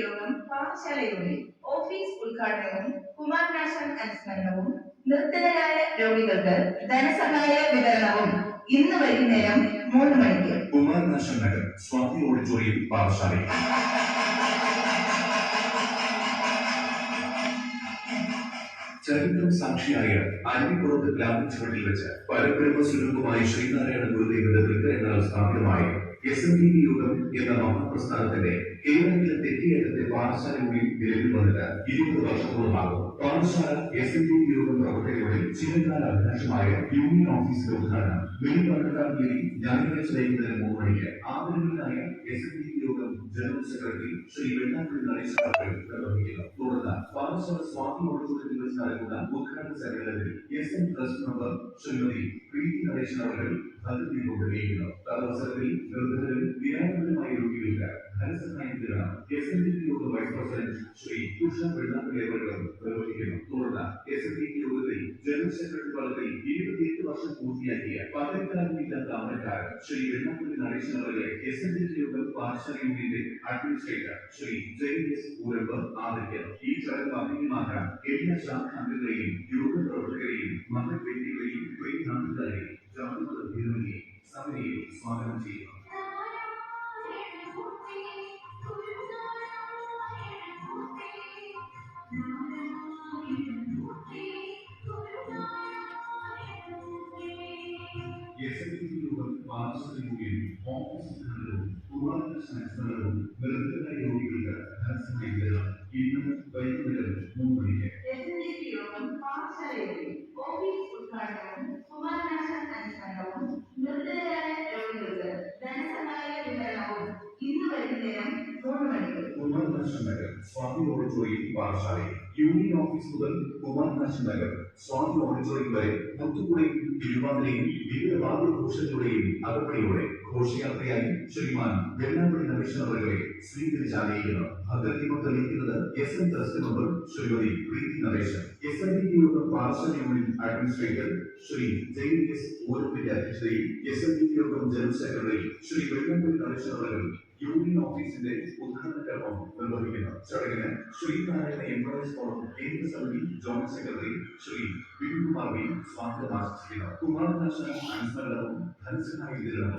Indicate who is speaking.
Speaker 1: യോഗം പാഠശാലയുടെ ഓഫീസ് ഉദ്ഘാടനവും കുമാരനാശൻ അനുസ്മരണവും നിർത്തനരായ രോഗികൾക്ക് ധനസഹായ വിതരണവും ഇന്ന് വൈകുന്നേരം മൂന്ന് മണിക്ക്.
Speaker 2: കുമാരനാശൻ നഗർ സ്വാതി ഓഡിറ്റോറിയം പാഠശാല. ചരിത്രം സാക്ഷിയായ അരുവിപ്പുറത്ത് ഗ്രാമച്ചുവട്ടിൽ വെച്ച് പരബ്രഹ്മ സ്വരൂപമായ ശ്രീനാരായണ ഗുരുദേവന്റെ തൃക്കരങ്ങളാൽ സ്ഥാപിതമായ എസ് എൻ ഡി യോഗം എന്ന മഹാപ്രസ്ഥാനത്തിന്റെ കേരളത്തിലെ തെക്കേയറ്റത്തെ പാഠശാലകളിൽ നിലവിൽ വന്നിട്ട് ഇരുപത് വർഷത്തോളമാകും. പാഠശാല എസ് എൻ ഡി യോഗം പ്രവർത്തകരുടെ ചിരകാല അഭിലാഷമായ യൂണിയൻ ഓഫീസിന്റെ ഉദ്ഘാടനം തീയതി ഞായറാഴ്ച വൈകുന്നേരം മൂന്ന് മണിക്ക്. ആദരണീയനായ S Yogam general secretary Shri Vellappally Naresh നിർവഹിക്കുന്നു. തുടർന്ന് സ്വാതി ഓഡിറ്റോറിയത്തിൽ വെച്ച് നടക്കുന്ന ഉദ്ഘാടന സമ്മേളനത്തിൽ S trust member Shrimati Preethi Naresan അവർ അതിഥി കൊണ്ടുവരികയുന്നു തലവസരത്തിൽ വിരാമപരമായ രോഗികൾക്ക് ധനസഹായം തരണം S N D P Yogam vice president Shri Usha Vellappally അവർ നിർവഹിക്കുന്നു. തുടർന്ന് എസ് എൻ ഡി യോഗത്തിൽ ജനറൽ സെക്രട്ടറി പദത്തിൽ ഇരുപത്തിയെട്ട് വർഷം പൂർത്തിയാക്കിയ പദവിക്കാരനില്ലാത്ത അമരക്കാരൻ ശ്രീ വെള്ളാപ്പള്ളി നരേശൻ അവരെ എസ് എൻ ഡി യോഗം യൂണിയന്റെ administrator Shri J S Oorambu ആദരിക്കുന്നു. ഈ ചടങ്ങ് അഭിനയമാക്കാൻ എല്ലാ ശാഖ അംഗങ്ങളെയും യോഗ പ്രവർത്തകരെയും മത വ്യക്തികളെയും പ്രിയ നാട്ടുകാരെയും സ്വാഗതം ചെയ്യുന്നു. യൂണിയൻ ഓഫീസ് ഉദ്ഘാടനവും കുമാരന സംസ്മരണവും നിർദ്ധന രോഗികൾക്ക് ധനസഹായം വിതരണം ഇന്ന് വൈകുന്നേരം മൂന്ന് മണിക്ക്
Speaker 1: യോഗം പാഠശാലയുടെ ഓഫീസ് ഉദ്ഘാടനവും കുമാരനാശൻ അനുസ്മരണവും നിർത്തനരായ രോഗികൾക്ക് ധനസഹായ വിതരണവും ഇന്ന് വൈകുന്നേരം മൂന്ന് മണിക്ക്.
Speaker 2: കുമാരനാശൻ നഗർ സ്വാമി ഓഡിറ്റോറിയം പാഠശാലയിൽ. യൂണിയൻ ഓഫീസ് മുതൽ കുമാരനാശൻ നഗർ സ്വാമി ഓഡിറ്റോറിയം വരെ മുത്തുകുടയും തിരുവാതിരയും വിവിധ വാദ്യഘോഷങ്ങളുടെയും അകപ്പടിയോടെ ഘോഷയാത്രയായി ശ്രീമാൻ വെള്ളാപ്പള്ളി നരേശൻ അവരെ സ്വീകരിച്ചാനയിക്കുന്നു ഭദ്രദീപം തെളിയിക്കുന്നത് S N trust member Shrimati Preethi Nareshan S N D Yogam പാർശ്വ union administrator Shri J S ഓരോപ്പിന്റെ അധ്യക്ഷതയിൽ S N D Yogam general secretary Shri Vellappally അവർ യൂണിയൻ ഓഫീസിന്റെ ഉദ്ഘാടന കർമ്മം നിർവഹിക്കുന്നു. ചടങ്ങിന് ശ്രീനാരായണ എംപ്ലോയീസ് ഫോറം കേന്ദ്ര സമിതി joint secretary Shri Vipin Kumar V സ്വാഗതം ആശംസിക്കുന്നു. കുമാരനാശൻ അനുസ്മരണവും ധനസഹായ വിതരണവും